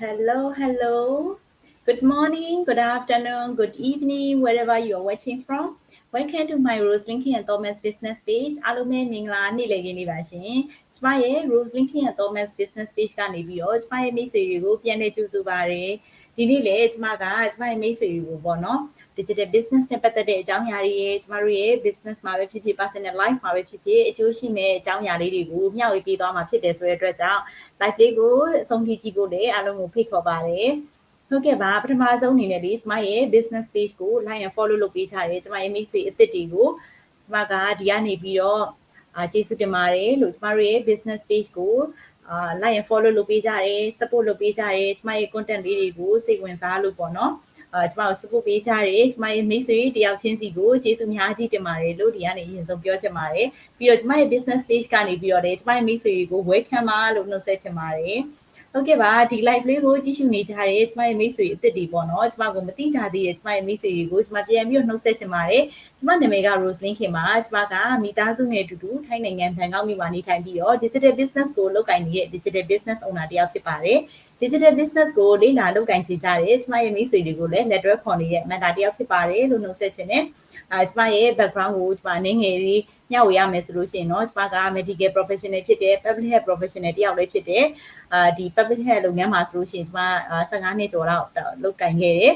Hello, hello. Good morning, good afternoon, good evening, wherever you are watching from. Welcome to my Rose Linking and Thomas business page. အားလုံးပဲမင်္ဂလာနေ့လည်ခင်းလေးပါရှင်။ကျမရဲ့ Rose Linking and Thomas business page ကနေပြီးတော့ကျမရဲ့မိတ်ဆွေတွေကိုပြန်လည်ကြိုဆိုပါရစေ။ ဒီနေ့လေကျမကကျမရဲ့မိတ်ဆွေတွေကိုပေါ့နော် digital business နဲ့ပတ်သက်တဲ့အကြောင်းအရာတွေရဲ့ကျမတို့ရဲ့ business မှာပဲဖြစ်ဖြစ် personal life မှာပဲဖြစ်ဖြစ်အကျိုးရှိမဲ့အကြောင်းအရာလေးတွေကိုမျှဝေပေးသွားမှာဖြစ်တယ်ဆိုတဲ့အတွက်ကြောင့် live လေးကိုအဆုံးထိကြည့်ဖို့လည်းအားလုံးကိုဖိတ်ခေါ်ပါတယ်ဟုတ်ကဲ့ပါပထမဆုံးအနေနဲ့ဒီကျမရဲ့ business page ကို like and follow လုပ်ပေးကြတယ်ကျမရဲ့မိတ်ဆွေအသစ်တွေကိုကျမကဒီကနေပြီးတော့အာကျေးဇူးတင်ပါတယ်လို့ကျမတို့ရဲ့ business page ကို အာ like and follow လုပ်ပေးကြတယ် support လုပ်ပေးကြတယ်ကျမရဲ့ content လေးတွေကိုစိတ်ဝင်စားလို့ပေါ့နော်အာကျမတို့ support ပေးကြတယ်ကျမရဲ့မိတ်ဆွေတယောက်ချင်းစီကိုကျေးဇူးများကြီးတင်ပါတယ်လို့ဒီကနေအရင်ဆုံးပြောချင်ပါတယ်ပြီးတော့ကျမရဲ့ business page ကနေပြီးတော့လည်းကျမရဲ့မိတ်ဆွေတွေကို welcome ပါလို့နှုတ်ဆက်ချင်ပါတယ် ဟုတ်ကဲ့ပါဒီ live လေးကိုကြည့်ရှုနေကြတဲ့ကျမရဲ့မိတ်ဆွေအစ်စ်တွေပေါ့နော်ကျမကိုမသိကြသေးတဲ့ကျမရဲ့မိတ်ဆွေတွေကိုကျမပြန်ပြီးတော့နှုတ်ဆက်ချင်ပါတယ်ကျမနာမည်က Roselyn ခင်ပါကျမကမိသားစုနဲ့အတူတူထိုင်းနိုင်ငံဘန်ကောက်မြို့မှာနေထိုင်ပြီးတော့ digital business ကိုလုပ်ကိုင်နေတဲ့ digital business owner တယောက်ဖြစ်ပါတယ် digital business ကိုလေ့လာလုပ်ကိုင်ချင်ကြတယ်ကျမရဲ့မိတ်ဆွေတွေကိုလည်း let's work ခေါ်နေတဲ့ mentor တယောက်ဖြစ်ပါတယ်လို့နှုတ်ဆက်ချင်တယ်အဲကျမရဲ့ background ကိုကျမအနေငယ်လေး ညှဝေရမယ်ဆိုလို့ရှိရင်တော့ကျမက medical professional ဖြစ်တယ် public health professional တယောက်လည်းဖြစ်တယ်အာဒီ public health လုပ်ငန်းမှာဆိုလို့ရှိရင်ကျမ15နှစ်ကျော်လောက်လုပ်ကိုင်ခဲ့တယ်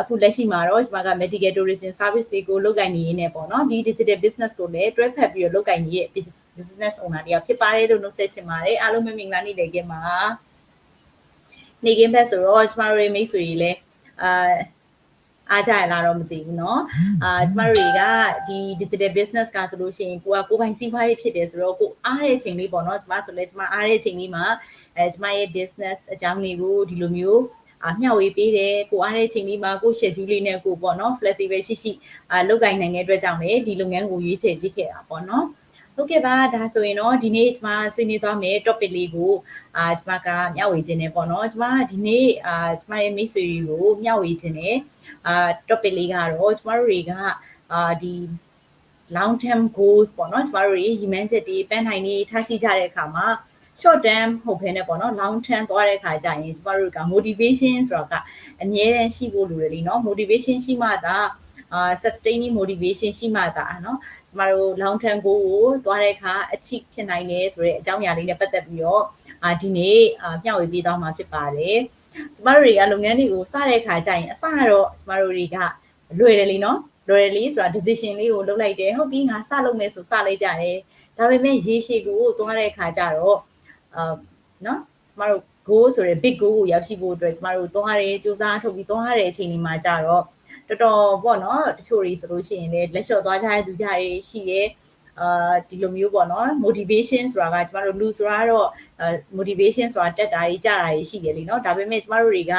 အခုလက်ရှိမှာတော့ကျွန်မက medical tourism service တွေကိုလုပ်ကိုင်နေရင်းနဲ့ပေါ့နော်ဒီ digital business ကိုလည်းတွဲဖက်ပြီးတော့လုပ်ကိုင်နေတဲ့ business owner တယောက်ဖြစ်ပါတယ်လို့နှုတ်ဆက်ချင်ပါတယ်အားလုံးမင်္ဂလာနေ့လည်ခင်ပါနေကင်းဘက်ဆိုတော့ကျမတို့ရဲ့မိတ်ဆွေကြီးလည်းအာ အားကြရလားတော့မသိဘူးเนาะအာကျမတို့တွေကဒီ digital business ကဆိုလို့ရှိရင်ကိုကကိုပိုင်စီးပွားရေးဖြစ်တယ်ဆိုတော့ကိုအားတဲ့ချိန်လေးပေါ့เนาะကျမဆိုလဲကျမအားတဲ့ချိန်လေးမှာအဲကျမရဲ့ business အကြောင်းတွေကိုဒီလိုမျိုးအမျှဝေပေးတယ်ကိုအားတဲ့ချိန်လေးမှာကို schedule လေးနဲ့ကိုပေါ့နော် flexible ရှိရှိအလုပ်ကိုင်နိုင်တဲ့အတွက်ကြောင့်လေဒီလုပ်ငန်းကိုရွေးချယ်ဖြစ်ခဲ့တာပေါ့နော်ဟုတ်ကဲ့ပါဒါဆိုရင်တော့ဒီနေ့ကျွန်မဆွေးနွေးသွားမယ် topic လေးကိုအာကျွန်မကမျှဝေခြင်းနဲ့ပေါ့နော်ကျွန်မဒီနေ့အာကျွန်မရဲ့မိတ်ဆွေတွေကိုမျှဝေခြင်းနဲ့ အာ topic လေးကတော့ကျွန်မတို့တွေကအာဒီ long term goals ပေါ့နော်ကျွန်မတို့တွေရည်မှန်းချက်တွေပန်းနိုင်နေထားရှိကြတဲ့အခါမှာ short term ဟုတ်ဖ ೇನೆ ပေါ့နော် long term သွားတဲ့ခါကျရင်ကျမတို့က motivation ဆိုတာကအမြဲတမ်းရှိဖို့လိုတယ်လीเนาะ motivation ရှိမှသာအာ sustaining motivation ရှိမှသာเนาะကျမတို့ long term goal ကိုသွားတဲ့အခါ achieve ဖြစ်နိုင်တယ်ဆိုတဲ့အကြောင်းအရာလေးနဲ့ပတ်သက်ပြီးတော့အာဒီနေ့အာမျှဝေပေးသွားမှာဖြစ်ပါတယ် ကျမတို့တွေကလုပ်ငန်းတွေကိုစတဲ့အခါကျရင်အစကတော့ကျမတို့တွေကလွယ်တယ်လေနော်လွယ်တယ်လေဆိုတာ decision လေးကိုလုပ်လိုက်တယ်ဟုတ်ပြီငါစလုပ်မယ်ဆိုစလိုက်ကြတယ်ဒါပေမဲ့ရေရှည်ကိုသွားတဲ့အခါကျတော့အာနော်ကျမတို့ goal ဆိုရယ် big goal ကိုရောက်ရှိဖို့အတွက်ကျမတို့သွားတယ်စူးစမ်းထုတ်ပြီးသွားတဲ့အချိန်ဒီမှာကျတော့တော်တော်ပေါ့နော်တချို့တွေဆိုလို့ရှိရင်လည်းလက်လျှော့သွားကြတဲ့သူကြတွေရှိတယ် အာဒီလိုမျိုးပေါ့နော် motivation ဆိုတာကကျမတို့လူဆိုတာတော့ motivation ဆိုတာတက်တာကြီးကြတာကြီးရှိတယ်လीเนาะဒါပေမဲ့ကျမတို့တွေက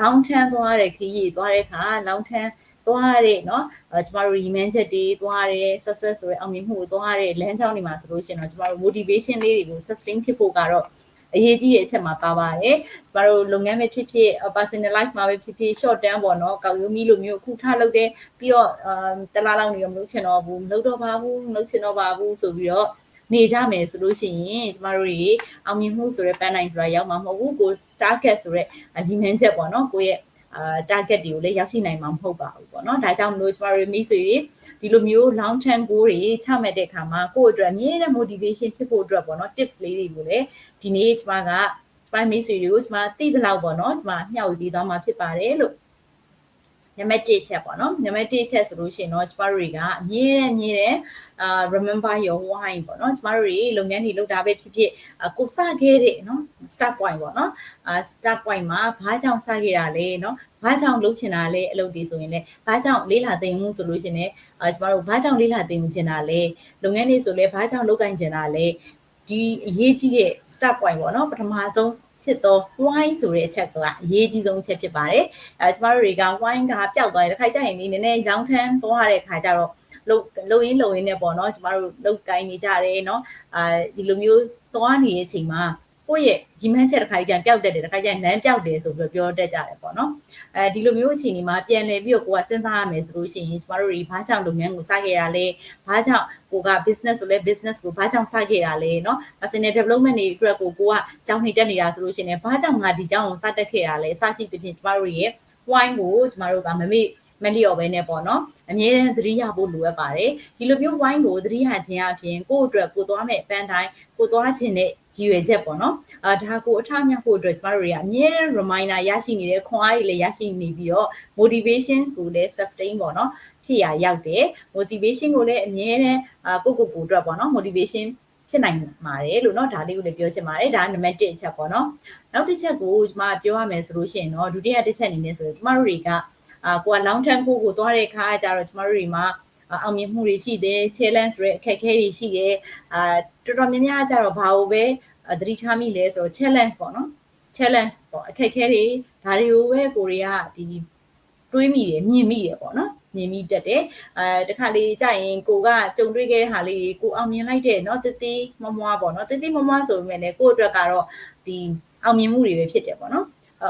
long term သွားတဲ့ခရီးသွားတဲ့အခါ long term သွားရတဲ့เนาะကျမတို့ remand ချက်တွေသွားရတဲ့ success ဆိုတဲ့အောင်မြင်မှုကိုသွားရတဲ့လမ်းကြောင်းတွေမှာဆိုလို့ရှိရင်တော့ကျမတို့ motivation လေးတွေကို sustain ဖြစ်ဖို့ကတော့ အရေးကြီးတဲ့အချက်မှာပါပါတယ်။ကျမတို့လုပ်ငန်းပဲဖြစ်ဖြစ် personal life မှာပဲဖြစ်ဖြစ် short term ပေါ့နော်။ကောက်ရိုးမီလိုမျိုးအခုထားလုပ်တယ်ပြီးတော့အာတလားလောက်နေရောမလုပ်ချင်တော့ဘူးမလုပ်တော့ပါဘူးမလုပ်ချင်တော့ပါဘူးဆိုပြီးတော့နေကြမယ်ဆိုလို့ရှိရင်ကျမတို့တွေအောင်မြင်မှုဆိုတဲ့ပန်းနိုင်ဆိုတာရောက်မှာမဟုတ်ဘူးကို target ဆိုတဲ့ရည်မှန်းချက်ပေါ့နော်ကိုရဲ့အာ target တွေကိုလည်းရောက်ရှိနိုင်မှာမဟုတ်ပါဘူးပေါ့နော်ဒါကြောင့်မလို့ကျမတို့မိတ်ဆွေတွေ ဒီလိုမျိုး long term goal တွေချမှတ်တဲ့အခါမှာကိုယ့်အတွက်အမြဲတမ်း motivation ဖြစ်ဖို့အတွက်ပေါ့နော် tips လေးတွေကိုလည်းဒီနေ့ကျမကကျမမိတ်ဆွေတွေကိုကျမသိသလောက်ပေါ့နော်ကျမမျှဝေပေးသွားမှာဖြစ်ပါတယ်လို့ နံပါတ်1ချက်ပေါ့နော်နံပါတ်1ချက်ဆိုလို့ရှိရင်တော့ကျမတို့တွေကအမြဲတမ်းအမြဲတမ်းအာ remember your why ပေါ့နော်ကျမတို့တွေလုပ်ငန်းတွေလုပ်တာပဲဖြစ်ဖြစ်ကိုစခဲ့တဲ့နော် start point ပေါ့နော်အာ start point မှာဘာကြောင့်စခဲ့တာလဲနော်ဘာကြောင့်လုပ်ချင်တာလဲအလုပ်တွေဆိုရင်လည်းဘာကြောင့်လေးလာသိမှုဆိုလို့ရှိရင်လည်းအာကျမတို့ဘာကြောင့်လေးလာသိမှုချင်တာလဲလုပ်ငန်းတွေဆိုလည်းဘာကြောင့်လုပ်ကိုင်ချင်တာလဲဒီအရေးကြီးတဲ့ start point ပေါ့နော်ပထမဆုံး ဖြစ်သော wine ဆိုတဲ့အချက်ကအရေးကြီးဆုံးအချက်ဖြစ်ပါတယ်အဲကျမတို့တွေက wine ကပျောက်သွားတယ်တစ်ခါကျရင်ဒီနည်းနည်းရောင်းထမ်းသွားတဲ့ခါကျတော့လုံလုံရင်းလုံရင်းနဲ့ပေါ့နော်ကျမတို့လုတ်ကိုင်းနေကြတယ်เนาะအာဒီလိုမျိုးသွားနေတဲ့အချိန်မှာ ကိုယ့်ရဲ့ရီမန်းချက်တစ်ခါကြံပျောက်တတ်တယ်တစ်ခါကြံလမ်းပျောက်တယ်ဆိုပြီးပြောတတ်ကြတယ်ပေါ့နော်အဲဒီလိုမျိုးအခြေအနေမှာပြန်လည်ပြီးတော့ကိုကစဉ်းစားရမယ်ဆိုလို့ရှိရင်ကျမတို့တွေဘာကြောင့်လုပ်ငန်းကိုစခဲ့တာလဲဘာကြောင့်ကိုက business ဆိုလဲ business ကိုဘာကြောင့်စခဲ့တာလဲเนาะ personal development တွေအတွက်ကိုကိုကကြောင်းနေတက်နေတာဆိုလို့ရှိရင်ဘာကြောင့်ငါဒီကြောင်းကိုစတက်ခဲ့တာလဲစရှိသဖြင့်ကျမတို့ရဲ့ wine ကိုကျမတို့ကမမေ့ မလျော့ပဲနဲ့ပေါ့နော်အမြဲတမ်းသတိရဖို့လိုအပ်ပါတယ်ဒီလိုမျိုး wine ကိုသတိရခြင်းအပြင်ကိုယ့်အတွက်ကိုသွားမဲ့ပန်းတိုင်းကိုသွားခြင်းနဲ့ရည်ရွယ်ချက်ပေါ့နော်အာဒါကိုအထမြောက်ဖို့အတွက်ကျမတို့တွေကအမြဲတမ်း reminder ရရှိနေတဲ့ခွန်အားတွေလည်းရရှိနေပြီးတော့ motivation ကိုလည်း sustain ပေါ့နော်ဖြစ်ရရောက်တယ် motivation ကိုလည်းအမြဲတမ်းအာကိုကိုကိုအတွက်ပေါ့နော် motivation ဖြစ်နိုင်ပါတယ်လို့เนาะဒါလေးကိုလည်းပြောချင်ပါတယ်ဒါနံပါတ်1အချက်ပေါ့နော်နောက်တစ်ချက်ကိုကျွန်မပြောရမယ်ဆိုလို့ရှိရင်เนาะဒုတိယတစ်ချက်အနေနဲ့ဆိုရင်ကျမတို့တွေက အာကိုက long term ကိုကိုသွားတဲ့ခါကျတော့ကျမတို့တွေမှာအောင်မြင်မှုတွေရှိတယ် challenge တွေအခက်အခဲတွေရှိတယ်အာတော်တော်များများကျတော့ဘာလို့ပဲသတိထားမိလဲဆိုတော့ challenge ပေါ့နော် challenge ပေါ့အခက်အခဲတွေဒါတွေကိုပဲကိုရီးယားဒီတွေးမိတယ်မြင်မိတယ်ပေါ့နော်မြင်မိတတ်တယ်အဲတခါလေးကြာရင်ကိုကကြုံတွေ့ခဲ့တဲ့ဟာလေးကိုအောင်မြင်လိုက်တယ်เนาะတတိမမွားပေါ့เนาะတတိမမွားဆိုပေမဲ့လည်းကို့အတွက်ကတော့ဒီအောင်မြင်မှုတွေပဲဖြစ်တယ်ပေါ့နော်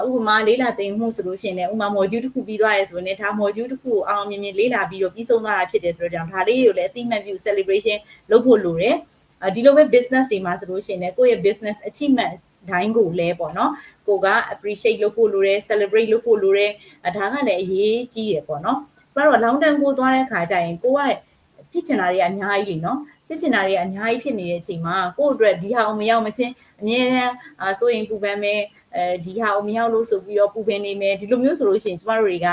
ဥပမာလေးလာသိမ်းမှုဆိုလို့ရှိရင်လည်းဥပမာ module တစ်ခုပြီးသွားရဲဆိုရင်ဒါ module တစ်ခုကိုအောင်မြင်မြင်လေးလာပြီးတော့ပြီးဆုံးသွားတာဖြစ်တယ်ဆိုတော့ကြောင့်ဒါလေးကိုလည်းအသိမှတ်ပြု celebration လုပ်ဖို့လိုတယ်ဒီလိုပဲ business တွေမှာဆိုလို့ရှိရင်လည်းကိုယ့်ရဲ့ business achievement ဒိုင်းကိုလဲပေါ့နော်ကိုက appreciate လုပ်ဖို့လိုတယ် celebrate လုပ်ဖို့လိုတယ်ဒါကလည်းအရေးကြီးရပေါ့နော်ကျမတို့ long term ကိုသွားတဲ့ခါကျရင်ကိုက ဖြစ်ချင်တာတွေကအများကြီးလေနော်ဖြစ်ချင်တာတွေကအများကြီးဖြစ်နေတဲ့အချိန်မှာကိုယ့်အတွက်ဒီဟာကိုမရောက်မချင်းအမြဲတမ်းစိုးရင်ပူပန်မယ်အဲဒီဟာကိုမရောက်လို့ဆိုပြီးတော့ပူပန်နေမယ်ဒီလိုမျိုးဆိုလို့ရှိရင်ကျမတို့တွေက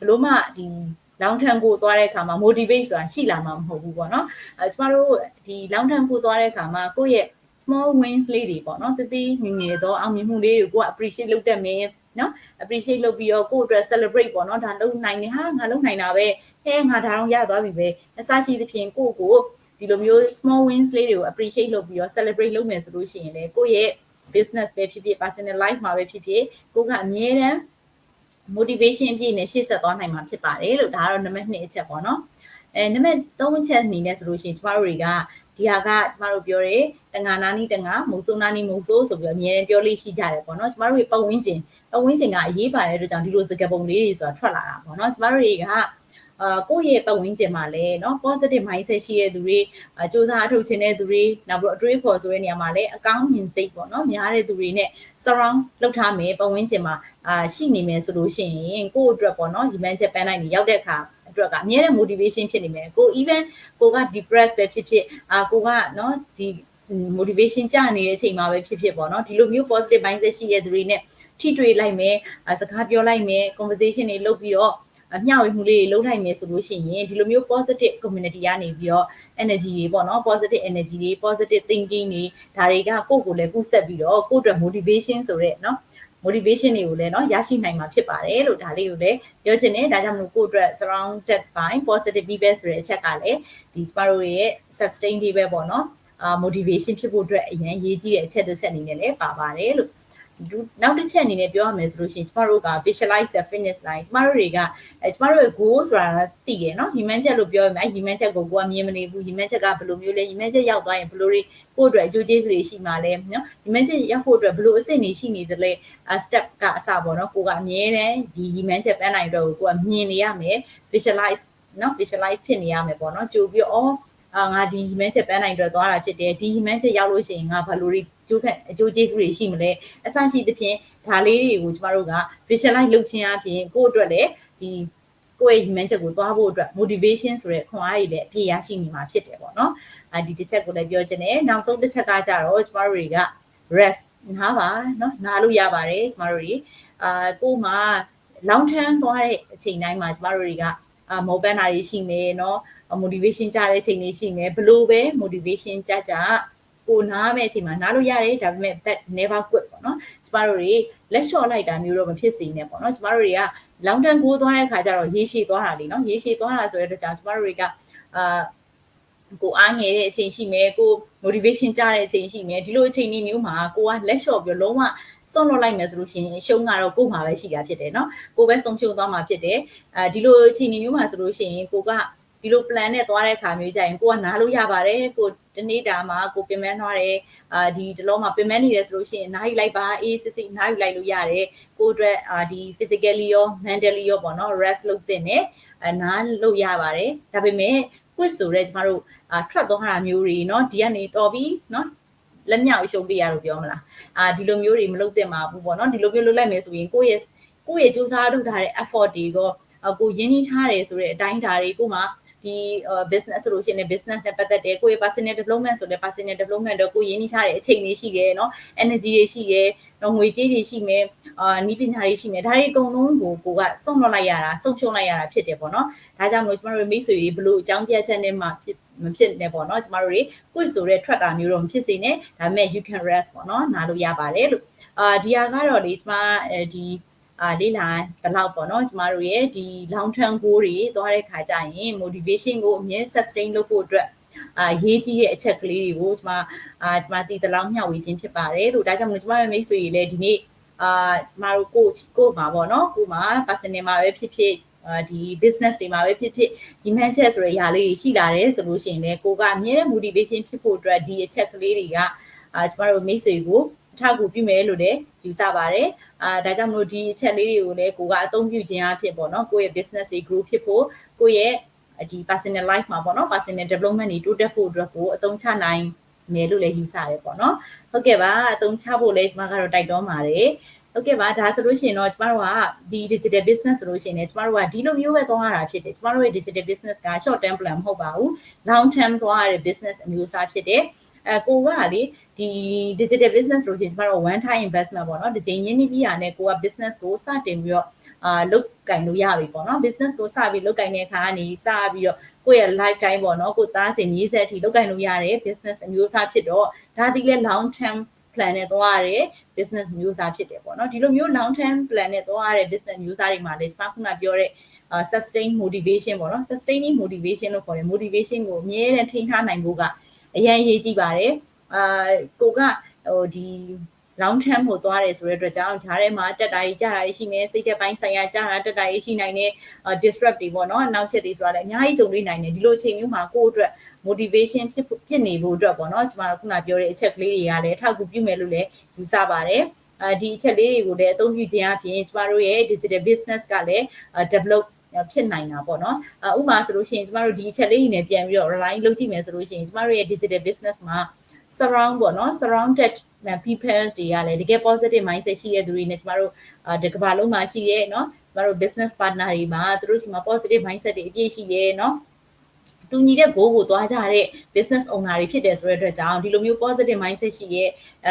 ဘလို့မှဒီ long term ကိုသွားတဲ့အခါမှာ motivate ဆိုတာရှိလာမှာမဟုတ်ဘူးပေါ့နော်အဲကျမတို့ဒီ long term ကိုသွားတဲ့အခါမှာကိုယ့်ရဲ့ small wins လေးတွေပေါ့နော်တတိငငယ်တော့အောင်မြင်မှုလေးတွေကို appreciate လုပ်တတ်မယ် နော် appreciate လုပ်ပြီးတော့ကိုယ့်အတွက် celebrate ပေါ့နော်ဒါလုပ်နိုင်တယ်ဟာငါလုပ်နိုင်တာပဲဟဲငါဒါတော့ရသွားပြီပဲအစရှိသဖြင့်ကိုယ့်ကိုဒီလိုမျိုး small wins လေးတွေကို appreciate လုပ်ပြီးတော့ celebrate လုပ်မယ်ဆိုလို့ရှိရင်လေကိုယ့်ရဲ့ business ပဲဖြစ်ဖြစ် personal life မှာပဲဖြစ်ဖြစ်ကိုကအမြဲတမ်း motivation အပြည့်နဲ့ရှေ့ဆက်သွားနိုင်မှာဖြစ်ပါတယ်လို့ဒါကတော့နံပါတ်2အချက်ပေါ့နော်အဲနံပါတ်3ချက်အနေနဲ့ဆိုလို့ရှိရင်ကျမတို့တွေက ဒီဟာကကျမတို့ပြောတယ်တငါနာနီတငါမုံဆိုးနာနီမုံဆိုးဆိုပြီးအမြဲပြောလေးရှိကြတယ်ပေါ့နော်ကျမတို့ရဲ့ပတ်ဝန်းကျင်ပတ်ဝန်းကျင်ကအရေးပါတယ်အတွက်ကြောင့်ဒီလိုစကားပုံလေးတွေဆိုတာထွက်လာတာပေါ့နော်ကျမတို့တွေကအာကိုယ့်ရဲ့ပတ်ဝန်းကျင်မှာလည်းเนาะ positive mindset ရှိတဲ့သူတွေအစူးစမ်းအထုတ်ခြင်းတဲ့သူတွေနောက်ပြီးအတွေးခေါ်ဆိုတဲ့နေရာမှာလည်းအကောင်းမြင်စိတ်ပေါ့เนาะများတဲ့သူတွေနဲ့ surround လုပ်ထားမယ်ပတ်ဝန်းကျင်မှာအာရှိနေမယ်ဆိုလို့ရှိရင်ကိုယ့်အတွက်ပေါ့เนาะဒီမှန်ချက်ပန်းတိုင်းနေရောက်တဲ့အခါ အတွက်ကအများနဲ့ motivation ဖြစ်နေမယ်ကို even ကိုက depress ပဲဖြစ်ဖြစ်အာကိုကနော်ဒီ motivation ကျနေတဲ့အချိန်မှာပဲဖြစ်ဖြစ်ပေါ့နော်ဒီလိုမျိုး positive mindset ရှိတဲ့သူတွေနဲ့ထိတွေ့လိုက်မယ်စကားပြောလိုက်မယ် conversation တွေလုပ်ပြီးတော့မျှဝေမှုလေးတွေလုပ်နိုင်မယ်ဆိုလို့ရှိရင်ဒီလိုမျိုး positive community ကနေပြီးတော့ energy တွေပေါ့နော် positive energy တွေ positive thinking တွေဒါတွေကကိုယ့်ကိုယ်လည်းကုသပြီးတော့ကိုယ့်အတွက် motivation ဆိုတဲ့နော် motivation တွေကိုလည်းเนาะရရှိနိုင်မှာဖြစ်ပါတယ်လို့ဒါလေးကိုလည်းပြောချင်တယ်ဒါကြောင့်မလို့ကိုယ့်အတွက် surrounded by positive people ဆိုတဲ့အချက်ကလည်းဒီကျမတို့ရဲ့ sustain တွေပဲပေါ့เนาะအာ motivation ဖြစ်ဖို့အတွက်အရင်ရေးကြီးတဲ့အချက်တစ်ချက်အနေနဲ့လည်းပါပါတယ်လို့ နောက်တစ်ချက်အနေနဲ့ပြောရမယ်ဆိုလို့ရှိရင်ကျမတို့က visualize the finish line ကျမတို့တွေကအဲကျမတို့ရဲ့ goal ဆိုတာသိရယ်နော်ရီမန်းချက်လို့ပြောရမယ်အဲရီမန်းချက်ကိုကိုကမြင်မနေဘူးရီမန်းချက်ကဘယ်လိုမျိုးလဲရီမန်းချက်ရောက်သွားရင်ဘယ်လိုတွေကိုယ့်အတွက်အကျိုးကျေးဇူးတွေရှိမှာလဲနော်ရီမန်းချက်ရောက်ဖို့အတွက်ဘယ်လိုအဆင့်တွေရှိနေသလဲ step ကအစပေါ့နော်ကိုကအမြဲတမ်းဒီရီမန်းချက်ပန်းနိုင်တော့ကိုကမြင်နေရမယ် visualize နော် visualize ဖြစ်နေရမယ်ပေါ့နော်ကြိုပြီးအော်အာငါဒီဟီမန်းချက်ပန်းနိုင်အတွက်သွားတာဖြစ်တယ်ဒီဟီမန်းချက်ရောက်လို့ရှိရင်ငါဘာလို့ ကျိုးခက်အကျိုးကျေးဇူးတွေရှိမလဲအဆရှိသဖြင့်ဒါလေးတွေကိုကျမတို့က visualize လုပ်ခြင်းအပြင်ကိုယ့်အတွက်လည်းဒီကိုယ့်ရဲ့ human ချက်ကိုသွားဖို့အတွက် motivation ဆိုတဲ့ခွန်အားတွေလည်းအပြည့်ရရှိနေမှာဖြစ်တယ်ပေါ့နော်။အဲဒီတစ်ချက်ကိုလည်းပြောချင်တယ်။နောက်ဆုံးတစ်ချက်ကကြတော့ကျမတို့တွေက rest နားပါနော်နားလို့ရပါတယ်ကျမတို့တွေအာကိုယ်မှာ long term သွားတဲ့အချိန်တိုင်းမှာကျမတို့တွေကအာမောပန်းတာတွေရှိမယ်နော် motivation ကြတဲ့အချိန်တွေရှိမယ်ဘလို့ပဲ motivation ကြကြ ကိုနားမဲ့အချိန်မှာနားလို့ရတယ်ဒါပေမဲ့ but never quit ပေါ့နော်ကျမတို့တွေလက်လျှော့လိုက်တာမျိုးတော့မဖြစ်စေနဲ့ပေါ့နော်ကျမတို့တွေက long term goal သွားတဲ့အခါကျတော့ရေရှည်သွားတာလीနော်ရေရှည်သွားတာဆိုတဲ့အတွက်ကြောင့်ကျမတို့တွေကအာကိုအားငယ်တဲ့အချိန်ရှိမယ်ကို motivation ကြတဲ့အချိန်ရှိမယ်ဒီလိုအချိန်လေးမျိုးမှာကိုကလက်လျှော့ပြီးလုံးဝစွန့်လွတ်လိုက်မယ်ဆိုလို့ရှိရင်ရှုံးကတော့ကို့မှာပဲရှိတာဖြစ်တယ်เนาะကိုပဲဆုံးရှုံးသွားမှာဖြစ်တယ်အဲဒီလိုအချိန်မျိုးမှာဆိုလို့ရှိရင်ကိုက ဒီလို plan နဲ့သွားတဲ့အခါမျိုးကြရင်ကိုကနားလို့ရပါတယ်ကိုတနေ့တာမှာကိုပင်မသွားတယ်အာဒီတလုံးမှာပင်မနေတယ်ဆိုလို့ရှိရင်နားယူလိုက်ပါအေးစစ်စစ်နားယူလိုက်လို့ရတယ်ကိုအတွက်အာဒီ physically ရော mentally ရောပေါ့နော် rest လုပ်တင်တယ်အနားလို့ရပါတယ်ဒါပေမဲ့ quiz ဆိုတဲ့ကျမတို့အာထွက်သွားတာမျိုးတွေเนาะဒီကနေတော်ပြီเนาะလက်မြောက်ရှုံးပြရလို့ပြောမလားအာဒီလိုမျိုးတွေမလုပ်သင့်ပါဘူးပေါ့နော်ဒီလိုမျိုးလုပ်လိုက်မယ်ဆိုရင်ကိုယ့်ရဲ့ကိုယ့်ရဲ့စူးစမ်းလုပ်ထားတဲ့ effort တွေကိုကိုရင်းနှီးထားတယ်ဆိုတဲ့အတိုင်းဒါတွေကိုမှ ဒီ business ဆိုလို့ရှိရင် business နဲ့ပတ်သက်တယ်ကိုယ့်ရဲ့ personal development ဆိုတဲ့ personal development တော့ကိုရင်းနှီးထားတဲ့အချိန်တွေရှိတယ်เนาะ energy တွေရှိတယ်တော့ငွေကြေးတွေရှိမယ်အာနီးပညာတွေရှိမယ်ဒါတွေအကုန်လုံးကိုကိုကဆုံးလွတ်လိုက်ရတာဆုံးရှုံးလိုက်ရတာဖြစ်တယ်ပေါ့နော်ဒါကြောင့်မလို့ကျမတို့မိတ်ဆွေတွေဘလို့အကြောင်းပြချက်နဲ့မှဖြစ်မဖြစ်နေပေါ့နော်ကျမတို့တွေ quiz ဆိုတဲ့ထွက်တာမျိုးတော့မဖြစ်စေနဲ့ဒါပေမဲ့ you can rest ပေါ့နော်နားလို့ရပါတယ်လို့အာဒီဟာကတော့လေကျမဒီ အာလေးလာဘလောက်ပေါ့နော်ကျမတို့ရဲ့ဒီ long term goal တွေသွားတဲ့ခါကျရင် motivation ကိုအမြဲ sustain လုပ်ဖို့အတွက်အာရေးကြီးတဲ့အချက်ကလေးတွေကိုကျမအာကျမတည်တလောင်းမျှဝေခြင်းဖြစ်ပါတယ်လို့ဒါကြောင့်မလို့ကျမရဲ့မိတ်ဆွေတွေလည်းဒီနေ့အာကျမတို့ကိုကိုမှာပေါ့နော်ကိုမှာ personal မှာပဲဖြစ်ဖြစ်ဒီ business တွေမှာပဲဖြစ်ဖြစ်ဒီ mindset ဆိုတဲ့အရာလေးတွေရှိလာတယ်ဆိုလို့ရှိရင်လည်းကိုကအမြဲတမ်း motivation ဖြစ်ဖို့အတွက်ဒီအချက်ကလေးတွေကအာကျမတို့မိတ်ဆွေကိုအထောက်အကူပြုမယ်လို့လည်းယူဆပါတယ် အာဒါကြောင့်မလို့ဒီအချက်လေးတွေကိုလည်းကိုကအသုံးပြုခြင်းအဖြစ်ပေါ့နော်ကိုယ့်ရဲ့ business တွေ grow ဖြစ်ဖို့ကိုယ့်ရဲ့ဒီ personal life မှာပေါ့နော် personal development တွေတိုးတက်ဖို့အတွက်ကိုအသုံးချနိုင်မယ်လို့လည်းယူဆရတယ်ပေါ့နော်ဟုတ်ကဲ့ပါအသုံးချဖို့လည်းကျွန်မကတော့တိုက်တွန်းပါတယ်ဟုတ်ကဲ့ပါဒါဆိုလို့ရှိရင်တော့ကျမတို့ကဒီ digital business ဆိုလို့ရှိရင်လည်းကျမတို့ကဒီလိုမျိုးပဲသွားရတာဖြစ်တယ်ကျမတို့ရဲ့ digital business က short term plan မဟုတ်ပါဘူး long term သွားရတဲ့ business အမျိုးအစားဖြစ်တယ် အဲကိုကလေဒီ digital business လို့ရှိရင်ကျမတို့ one time investment ပေါ့နော်ဒီချိန်ရင်းနှီးပြီးရတဲ့ကိုက business ကိုစတင်ပြီးတော့အာလုတ်ကင်လို့ရပြီပေါ့နော် business ကိုစပြီးလုတ်ကင်တဲ့အခါကနေစပြီးတော့ကိုယ့်ရဲ့ lifetime ပေါ့နော်ကိုသားစဉ်ရေးဆက်အထိလုတ်ကင်လို့ရတဲ့ business အမျိုးအစားဖြစ်တော့ဒါဒီလေ long term plan နဲ့သွားရတဲ့ business မျိုးစားဖြစ်တယ်ပေါ့နော်ဒီလိုမျိုး long term plan နဲ့သွားရတဲ့ business မျိုးစားတွေမှာလေစပါခုနပြောတဲ့ sustain motivation ပေါ့နော် sustaining motivation လို့ခေါ်တယ် motivation ကိုအမြဲတမ်းထိန်းထားနိုင်ဖို့က အရင်အရေးကြီးပါတယ်အာကိုကဟိုဒီ long term ကိုသွားတယ်ဆိုတဲ့အတွက်ကြောင့်ဂျားထဲမှာတက်တာကြီးကြာတာကြီးရှိနေစိတ်သက်ပိုင်းဆိုင်ရာကြာတာတက်တာကြီးရှိနိုင်တယ် disrupt တွေပေါ့နော်နောက်ချက်တွေဆိုတာလည်းအများကြီးကြုံတွေ့နိုင်တယ်ဒီလိုအချိန်မျိုးမှာကိုယ့်အတွက် motivation ဖြစ်ဖြစ်နေဖို့အတွက်ပေါ့နော်ကျွန်တော်ခုနပြောတဲ့အချက်ကလေးတွေကလည်းထောက်ကူပြုမယ်လို့လည်းယူဆပါတယ်အဲဒီအချက်လေးတွေကိုလည်းအသုံးပြုခြင်းအပြင်ကျမတို့ရဲ့ digital business ကလည်း develop ဖြစ်နိုင်တာပေါ့နော်။ဥပမာဆိုလို့ရှိရင်ကျမတို့ဒီအချက်လေးတွေနဲ့ပြန်ပြီးတော့ rely လုပ်ကြည့်မယ်ဆိုလို့ရှိရင်ကျမတို့ရဲ့ digital business မှာ surround ပေါ့နော် surrounded people တွေကလည်းတကယ် positive mindset ရှိတဲ့သူတွေနဲ့ကျမတို့ဒီကမ္ဘာလုံးမှာရှိရဲ့နော်ကျမတို့ business partner တွေမှာသူတို့ရှိမှာ positive mindset တွေအပြည့်ရှိရဲ့နော်။ တူညီတဲ့ goal ကိုသွားကြတဲ့ business owner တွေဖြစ်တယ်ဆိုတဲ့အတွက်ကြောင့်ဒီလိုမျိုး positive mindset ရှိရဲ့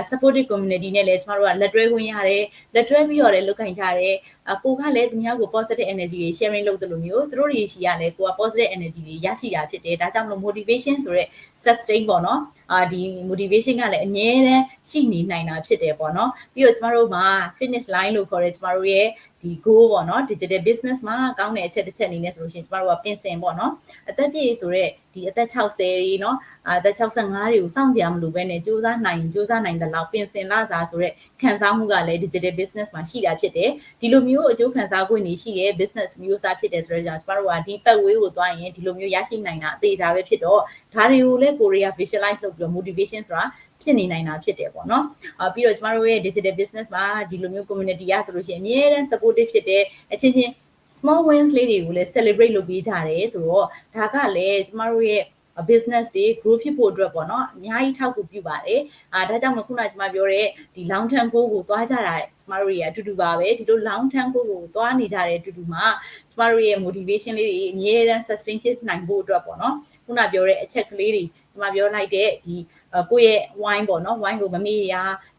supportive community နဲ့လည်းကျမတို့ကလက်တွဲခွင့်ရတယ်လက်တွဲပြီးတော့လည်းလုပ်ခိုင်းကြတယ်အကိုကလည်းသူများကို positive energy တွေ sharing လုပ်တယ်လို့မျိုးသူတို့တွေရှိရလဲကိုက positive energy တွေရရှိတာဖြစ်တယ်ဒါကြောင့်မလို့ motivation ဆိုတဲ့ sustain ပေါ့နော် အာဒီ motivation ကလည်းအမြဲတမ်းရှိနေနိုင်တာဖြစ်တယ်ပေါ့နော်ပြီးတော့ကျမတို့မှာ finish line လို့ခေါ်တဲ့ကျမတို့ရဲ့ဒီ goal ပေါ့နော် digital business မှာကောင်းတဲ့အချက်တစ်ချက်အနေနဲ့ဆိုလို့ရှိရင်ကျမတို့ကပြင်ဆင်ပေါ့နော်အသက်ပြည့်ဆိုတော့ဒီအသက်60တွေเนาะအသက်65တွေကိုစောင့်ကြရမလို့ပဲနဲ့စူးစမ်းနိုင်စူးစမ်းနိုင်တဲ့လောက်ပြင်ဆင်လာစားဆိုတော့ခံစားမှုကလည်း digital business မှာရှိတာဖြစ်တယ်ဒီလိုမျိုးအကျိုးခံစား권နေရှိရဲ့ business မျိုးစားဖြစ်တယ်ဆိုတော့ကြောင့်ကျမတို့ကဒီပတ်ဝေးကိုသွားရင်ဒီလိုမျိုးရရှိနိုင်တာအသေးစားပဲဖြစ်တော့ဒါတွေကိုလည်းကိုရီးယား visualize လုပ်ပြီးတော့ motivation ဆိုတာဖြစ်နေနိုင်တာဖြစ်တယ်ပေါ့နော်အာပြီးတော့ကျမတို့ရဲ့ digital business မှာဒီလိုမျိုး community ရဆိုလို့ရှိရင်အများအား supportive ဖြစ်တဲ့အချင်းချင်း small wins လေးတွေကိုလည်း celebrate လုပ်ပေးကြတယ်ဆိုတော့ဒါကလည်းကျမတို့ရဲ့ business တွေ grow ဖြစ်ဖို့အတွက်ပေါ့နော်အများကြီးထောက်ကူပြုပါတယ်အာဒါကြောင့်မခုနကကျွန်မပြောတဲ့ဒီ long term goal ကိုသွားကြတာကျမတို့တွေအတူတူပါပဲဒီလို long term goal ကိုသွားနေကြတဲ့အတူတူမှာကျမတို့ရဲ့ motivation လေးတွေအမြဲတမ်း sustain ဖြစ်နိုင်ဖို့အတွက်ပေါ့နော်ခုနပြောတဲ့အချက်ကလေးတွေကျမပြောလိုက်တဲ့ဒီကိုယ့်ရဲ့ wine ပေါ့နော် wine ကိုမမေ့ရ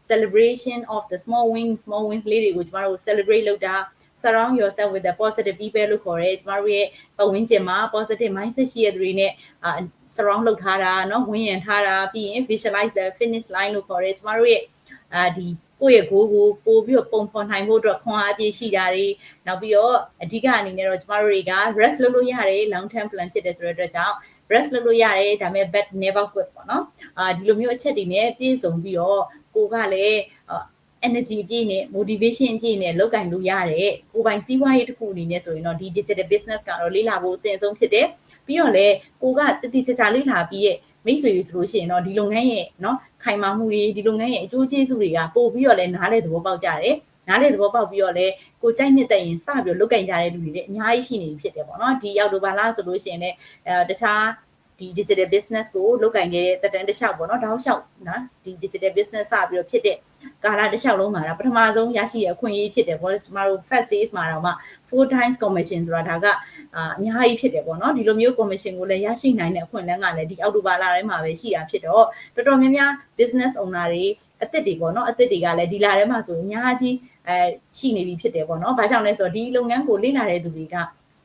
celebration of the small wins small wins လေးတွေကိုကျမတို့ celebrate လုပ်တာ surround yourself with the positive people လို့ခေါ်ရဲကျမတို့ရဲ့ပတ်ဝန်းကျင်မှာ positive mindset ရှိတဲ့သူတွေနဲ့အာ surround လုပ်ထားတာเนาะဝန်းရံထားတာပြီးရင် visualize the finish line လို့ခေါ်ရဲကျမတို့ရဲ့အာဒီကိုယ့်ရဲ့ goal ကိုပို့ပြီးတော့ပုံဖော်နိုင်ဖို့အတွက်ခွန်အားအပြည့်ရှိတာတွေနောက်ပြီးတော့အဓိကအနေနဲ့တော့ကျမတို့တွေက rest လုပ်လို့ရတယ် long term plan ဖြစ်တယ်ဆိုတဲ့အတွက်ကြောင့် rest လုပ်လို့ရတယ်ဒါပေမဲ့ but never quit ပေါ့နော်အာဒီလိုမျိုးအချက်တွေနဲ့ပြည့်စုံပြီးတော့ကိုကလည်း energy အပြည့်နဲ့ motivation အပြည့်နဲ့လုပ်ကင်လို့ရတဲ့ကိုယ်ပိုင်စီးပွားရေးတစ်ခုအနေနဲ့ဆိုရင်တော့ဒီ digital business ကတော့လေးလာဖို့အသင့်ဆုံးဖြစ်တယ်ပြီးတော့လည်းကိုကတတိချာချာလေးလာပြီးရဲ့မိတ်ဆွေဆိုလို့ရှိရင်တော့ဒီလုပ်ငန်းရဲ့เนาะခိုင်မာမှုတွေဒီလုပ်ငန်းရဲ့အကျိုးကျေးဇူးတွေကပို့ပြီးတော့လည်းနားလေသဘောပေါက်ကြတယ်နားလေသဘောပေါက်ပြီးတော့လည်းကိုကြိုက်နှစ်သက်ရင်စပြီးတော့လုတ်ကင်ကြတဲ့လူတွေလည်းအများကြီးရှိနေပြီဖြစ်တယ်ပေါ့နော်ဒီအောက်တိုဘာလဆိုလို့ရှိရင်လည်းအဲတခြား ဒီ digital business ကိုလုပ်ကင်ခဲ့တဲ့တက်တန်းတစ်လျှောက်ပေါ့နော်တောက်လျှောက်နော်ဒီ digital business စပြီးတော့ဖြစ်တဲ့ကာလတစ်လျှောက်လုံးမှာဒါပထမဆုံးရရှိရအခွင့်အရေးဖြစ်တယ်ပေါ့ကျမတို့ first phase မှာတော့မှ four times commission ဆိုတာဒါကအများကြီးဖြစ်တယ်ပေါ့နော်ဒီလိုမျိုး commission ကိုလည်းရရှိနိုင်တဲ့အခွင့်အလမ်းကလည်းဒီအောက်တိုဘာလထဲမှာပဲရှိတာဖြစ်တော့တော်တော်များများ business owner တွေအသစ်တွေပေါ့နော်အသစ်တွေကလည်းဒီလာထဲမှာဆိုအများကြီးအဲရှိနေပြီဖြစ်တယ်ပေါ့နော်။ဘာကြောင့်လဲဆိုတော့ဒီလုပ်ငန်းကိုလေ့လာတဲ့သူတွေက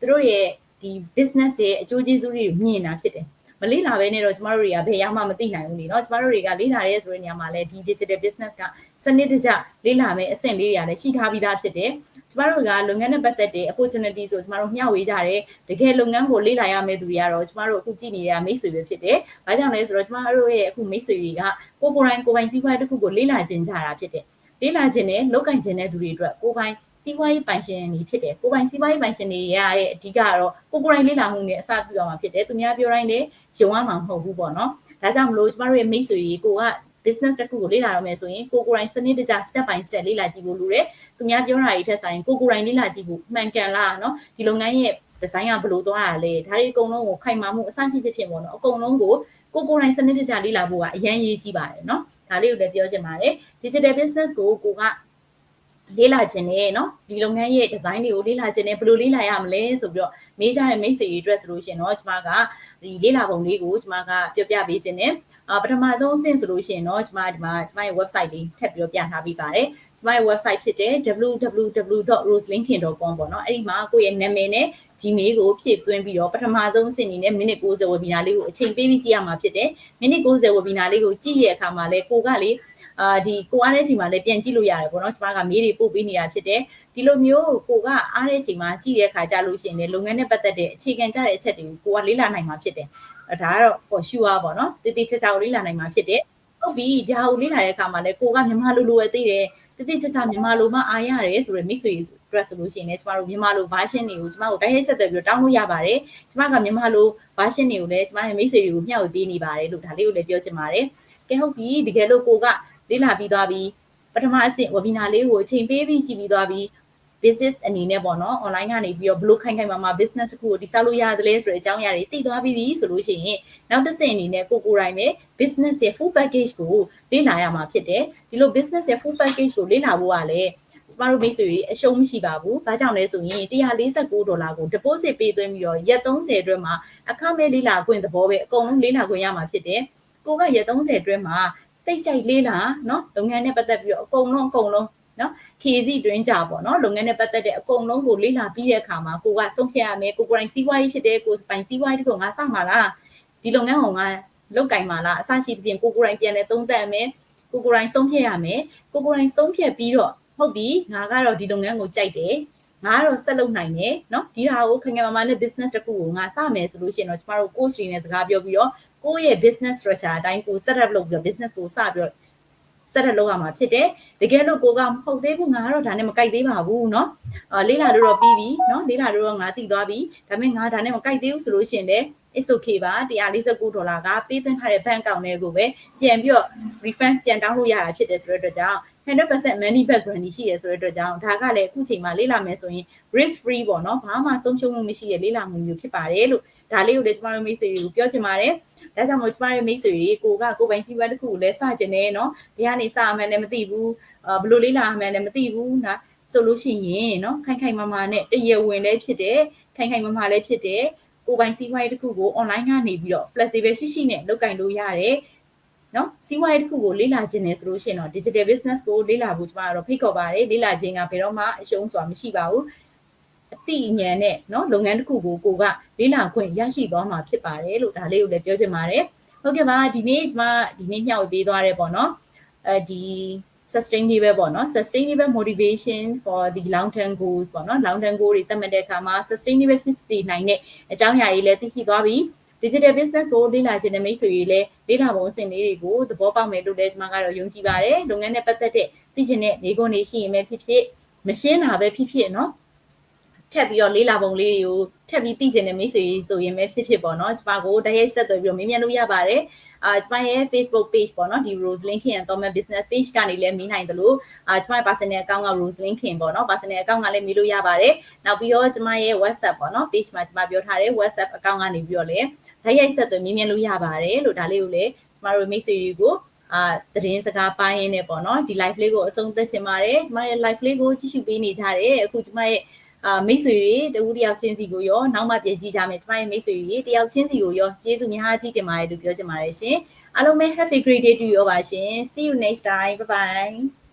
သူတို့ရဲ့ဒီ business ရဲ့အကျိုးကျေးဇူးတွေမြင်တာဖြစ်တယ်။ မလေ့လာဘဲနဲ့တော့ကျမတို့တွေကဘယ်ရောက်မှမသိနိုင်ဘူးလေနော်ကျမတို့တွေကလေ့လာရဲဆိုတဲ့နေရာမှာလည်းဒီ digital business ကစနစ်တကျလေ့လာမယ်အဆင့်လေးတွေကလည်းရှိထားပြီးသားဖြစ်တယ်ကျမတို့ကလုပ်ငန်းနဲ့ပတ်သက်တဲ့ opportunity ဆိုကျမတို့မျှဝေကြတယ်တကယ်လုပ်ငန်းကိုလေ့လာရမယ့်သူတွေကတော့ကျမတို့အခုကြည့်နေတဲ့မိတ်ဆွေပဲဖြစ်တယ်။ဘာကြောင့်လဲဆိုတော့ကျမတို့ရဲ့အခုမိတ်ဆွေတွေကကိုကိုယ်တိုင်ကိုယ်ပိုင်စီးပွားရေးတစ်ခုကိုလေ့လာခြင်းကြတာဖြစ်တယ်။လေ့လာခြင်းနဲ့လောက်ကင်ခြင်းတဲ့သူတွေအတွက်ကိုယ်ပိုင် စီးပွားရေးပိုင်ရှင်တွေဖြစ်တယ်ကိုပိုင်စီးပွားရေးပိုင်ရှင်တွေရတဲ့အဓိကတော့ကိုကိုယ်တိုင်လေ့လာမှုနဲ့အစပြုရမှာဖြစ်တယ်သူများပြောတိုင်းလည်းယုံရမှာမဟုတ်ဘူးပေါ့နော်ဒါကြောင့်မလို့ကျမတို့ရဲ့မိတ်ဆွေတွေကိုက business တစ်ခုကိုလေ့လာရမယ်ဆိုရင်ကိုကိုယ်တိုင်စနစ်တကျ step by step လေ့လာကြည့်ဖို့လိုတယ်သူများပြောတာတွေထက်ဆိုင်ကိုကိုယ်တိုင်လေ့လာကြည့်ဖို့မှန်ကန်လားနော်ဒီလုပ်ငန်းရဲ့ဒီဇိုင်းကဘယ်လိုသွားရလဲဒါတွေအကုန်လုံးကိုခိုင်မာမှုအစရှိသဖြင့်ပေါ့နော်အကုန်လုံးကိုကိုကိုယ်တိုင်စနစ်တကျလေ့လာဖို့ကအရန်ရေးကြည့်ပါတယ်နော်ဒါလေးကိုလည်းပြောချင်ပါတယ် digital business ကိုကိုက လေးလာခြင်းနဲ့เนาะဒီလုပ်ငန်းရဲ့ဒီဇိုင်းတွေကိုလေးလာခြင်းနဲ့ဘယ်လိုလေးလာရမလဲဆိုပြီးတော့မေးကြတဲ့မိတ်ဆွေတွေအတွက်ဆိုလို့ရှင်เนาะကျွန်မကဒီလေးလာပုံလေးကိုကျွန်မကပြောပြပေးခြင်းနဲ့အာပထမဆုံးအဆင့်ဆိုလို့ရှိရင်တော့ကျွန်မဒီမှာကျွန်မရဲ့ website လေးထပ်ပြီးတော့ပြထားပြီးပါတယ်ကျွန်မရဲ့ website ဖြစ်တဲ့ www.roselinkin.com ပေါ့နော်အဲ့ဒီမှာကိုယ့်ရဲ့နာမည်နဲ့ Gmail ကိုဖြည့်သွင်းပြီးတော့ပထမဆုံးအဆင့်အနေနဲ့မိနစ်60 webinar လေးကိုအချိန်ပေးပြီးကြည့်ရမှာဖြစ်တယ်မိနစ်60 webinar လေးကိုကြည့်ရတဲ့အခါမှာလဲကိုကလေ အာဒီကိုအားတဲ့ချိန်မှာလည်းပြန်ကြည့်လို့ရတယ်ပေါ့နော်ကျွန်မကမေးတွေပို့ပေးနေတာဖြစ်တယ်ဒီလိုမျိုးကိုကအားတဲ့ချိန်မှာကြည့်တဲ့အခါကြလို့ရှိရင်လည်းလုပ်ငန်းနဲ့ပတ်သက်တဲ့အခြေခံကြတဲ့အချက်တွေကိုကိုကလေ့လာနိုင်မှာဖြစ်တယ်ဒါကတော့ for sure ပေါ့နော်တည်တည်ချာချာကိုလေ့လာနိုင်မှာဖြစ်တယ်ဟုတ်ပြီဒါကိုလေ့လာတဲ့အခါမှာလည်းကိုကမြန်မာလိုလိုပဲသိတယ်တည်တည်ချာချာမြန်မာလိုမှအားရတယ်ဆိုရယ်မိတ်ဆွေ dress ဆိုလို့ရှိရင်လည်းကျမတို့မြန်မာလို version တွေကိုကျမတို့တိုက်ရိုက်ဆက်သွယ်ပြီးတောင်းလို့ရပါတယ်ကျမကမြန်မာလို version တွေကိုလည်းကျမရဲ့မိတ်ဆွေတွေကိုမျှဝေပေးနေပါတယ်လို့ဒါလေးကိုလည်းပြောချင်ပါတယ်ကဲဟုတ်ပြီတကယ်လို့ကိုက လေ့လာပြီးသွားပြီပထမအဆင့် webinar လေးကိုအချိန်ပေးပြီးကြည့်ပြီးသွားပြီ business အနေနဲ့ပေါ့နော် online ကနေပြီးတော့ဘလို့ခိုင်ခိုင်မာမာ business တစ်ခုကိုတည်ဆောက်လို့ရတယ်လဲဆိုတဲ့အကြောင်းအရာတွေသိသွားပြီးပြီဆိုလို့ရှိရင်နောက်တစ်ဆင့်အနေနဲ့ကိုကိုရိုင်းပဲ business ရဲ့ full package ကိုလေ့လာရမှာဖြစ်တယ်ဒီလို business ရဲ့ full package ကိုလေ့လာဖို့ကလည်းကျမတို့မိတ်ဆွေတွေအရှုံးမရှိပါဘူး။ဘာကြောင့်လဲဆိုရင်149ဒေါ်လာကို deposit ပေးသွင်းပြီးတော့ရက်30အတွင်းမှာအခမဲ့လေးလာခွင့်သဘောပဲအကုန်လုံးလေးလာခွင့်ရမှာဖြစ်တယ်။ကိုကရက်30အတွင်းမှာ စိတ်ကြိုက်လေးလာเนาะလုပ်ငန်းနဲ့ပတ်သက်ပြီးတော့အကုန်လုံးအကုန်လုံးနော် KZ တွင်းကြပေါ့နော်လုပ်ငန်းနဲ့ပတ်သက်တဲ့အကုန်လုံးကိုလေ့လာပြီးတဲ့အခါမှာကိုကဆုံးဖြတ်ရမယ်ကိုကိုယ်တိုင်စီးပွားရေးဖြစ်တဲ့ကိုပိုင်စီးပွားရေးကိုငါစမှာလားဒီလုပ်ငန်းကိုငါလုတ်ကင်မှာလားအဆရှိသဖြင့်ကိုကိုယ်တိုင်ပြန်လဲသုံးသပ်မယ်ကိုကိုယ်တိုင်ဆုံးဖြတ်ရမယ်ကိုကိုယ်တိုင်ဆုံးဖြတ်ပြီးတော့ဟုတ်ပြီငါကတော့ဒီလုပ်ငန်းကိုကြိုက်တယ်ငါကတော့ဆက်လုပ်နိုင်တယ်เนาะဒီဟာကိုခင်ဗျာမမနဲ့ business တခုကိုငါစမယ်ဆိုလို့ရှိရင်တော့ကျမတို့ coach တွေနဲ့စကားပြောပြီးတော့ ကိုယ့်ရဲ့ business structure အတိုင်းကို set up လုပ်ပြီးတော့ business ကိုစပြီးတော့ဆက်တက်လုပ်ရမှာဖြစ်တယ်တကယ်လို့ကိုကမဟုတ်သေးဘူးငါကတော့ဒါနဲ့မကြိုက်သေးပါဘူးเนาะအာလေးလာလို့တော့ပြီးပြီเนาะလေးလာလို့တော့ငါတည်သွားပြီဒါပေမဲ့ငါဒါနဲ့မကြိုက်သေးဘူးဆိုလို့ရှိရင်လည်း it's okay ပါ149ဒေါ်လာကပေးသွင်းထားတဲ့ bank account တွေကိုပဲပြန်ပြီးတော့ refund ပြန်တောင်းလို့ရတာဖြစ်တယ်ဆိုတဲ့အတွက်ကြောင့်100% money back guarantee ရှိရဆိုတဲ့အတွက်ကြောင့်ဒါကလည်းအခုချိန်မှာလေးလာမယ်ဆိုရင် risk free ပေါ့နော်ဘာမှဆုံးရှုံးမှုမရှိတဲ့လေးလာမှုမျိုးဖြစ်ပါတယ်လို့ဒါလေးကိုလည်းကျမတို့မိတ်ဆွေတွေကိုပြောချင်ပါတယ်ဒါကြောင့်မို့ကျမတို့မိတ်ဆွေတွေကိုကကိုပိုင်စီးပွားတစ်ခုကိုလည်းစကြနေเนาะဒီကနေစမှန်းလည်းမသိဘူးဘလို့လေးလာမှန်းလည်းမသိဘူးနော်ဆိုလို့ရှိရင်เนาะခိုင်ခိုင်မာမာနဲ့တရဝင်လည်းဖြစ်တယ်ခိုင်ခိုင်မာမာလည်းဖြစ်တယ် ကိုပိုင်စီးပွားရေးတစ်ခုကို online ကနေပြီးတော့ flexible ရှိရှိနဲ့လုပ်ကင်လို့ရတယ်နော်စီးပွားရေးတစ်ခုကိုလေ့လာခြင်းနဲ့ဆိုလို့ရှိရင်တော့ digital business ကိုလေ့လာဖို့ကျွန်မကတော့ဖိတ်ခေါ်ပါတယ်လေ့လာခြင်းကဘယ်တော့မှအရှုံးစွာမရှိပါဘူးအသိဉာဏ်နဲ့နော်လုပ်ငန်းတစ်ခုကိုကိုကလေ့လာခွင့်ရရှိသွားမှာဖြစ်ပါတယ်လို့ဒါလေးကိုလည်းပြောချင်ပါတယ်ဟုတ်ကဲ့ပါဒီနေ့ကျွန်မဒီနေ့မျှဝေပေးသွားရဲပေါ့နော်အဲဒီ sustainable ပေါ့နော် sustainable motivation for the long term goals ပေါ့နော် long term goal တွေသတ်မှတ်တဲ့အခါမှာ sustainable ဖြစ်စေနိုင်တဲ့အကြောင်းအရာတွေလည်းသိရှိသွားပြီး digital business ကိုလေ့လာခြင်းနဲ့မိတ်ဆွေတွေလည်းလေ့လာပုံအဆင့်လေးတွေကိုသဘောပေါက်မယ်လို့လည်းကျွန်မကတော့ယုံကြည်ပါတယ်လုပ်ငန်းနဲ့ပတ်သက်တဲ့သိခြင်းနဲ့နေကုန်နေရှိရင်ပဲဖြစ်ဖြစ်မရှင်းတာပဲဖြစ်ဖြစ်နော်ထပ်ပြီးတော့လေ့လာပုံလေးတွေကို ထပ်ပြီးသိကျင်တဲ့မိတ်ဆွေဆိုရင်ပဲဖြစ်ဖြစ်ပေါ့နော်ကျမကိုတိုက်ရိုက်ဆက်သွယ်ပြီးတော့မေးမြန်းလို့ရပါတယ်အာကျမရဲ့ Facebook page ပေါ့နော်ဒီ Roselyn Kin and Thomas Business page ကနေလည်းမေးနိုင်သလိုအာကျမရဲ့ personal account က Roselyn Kin ပေါ့နော် personal account ကလည်းမေးလို့ရပါတယ်နောက်ပြီးတော့ကျမရဲ့ WhatsApp ပေါ့နော် page မှာကျမပြောထားတဲ့ WhatsApp account ကနေပြီးတော့လည်းတိုက်ရိုက်ဆက်သွယ်မေးမြန်းလို့ရပါတယ်လို့ဒါလေးကိုလည်းကျမတို့မိတ်ဆွေတွေကိုအာသတင်းစကားပိုင်းရင်းနဲ့ပေါ့နော်ဒီ live လေးကိုအဆုံးသတ်ချင်ပါတယ်ကျမရဲ့ live လေးကိုကြည့်ရှုပေးနေကြတယ်အခုကျမရဲ့ အာမိတ်ဆွေတွေတဦးတယောက်ချင်းစီကိုရောနောက်မှပြင်ကြည့်ကြမယ်ကျမရဲ့မိတ်ဆွေတွေတယောက်ချင်းစီကိုရောကျေးဇူးများကြီးတင်ပါတယ်လို့ပြောချင်ပါတယ်ရှင်အားလုံးပဲ have a great day to you ပါရှင် see you next time bye bye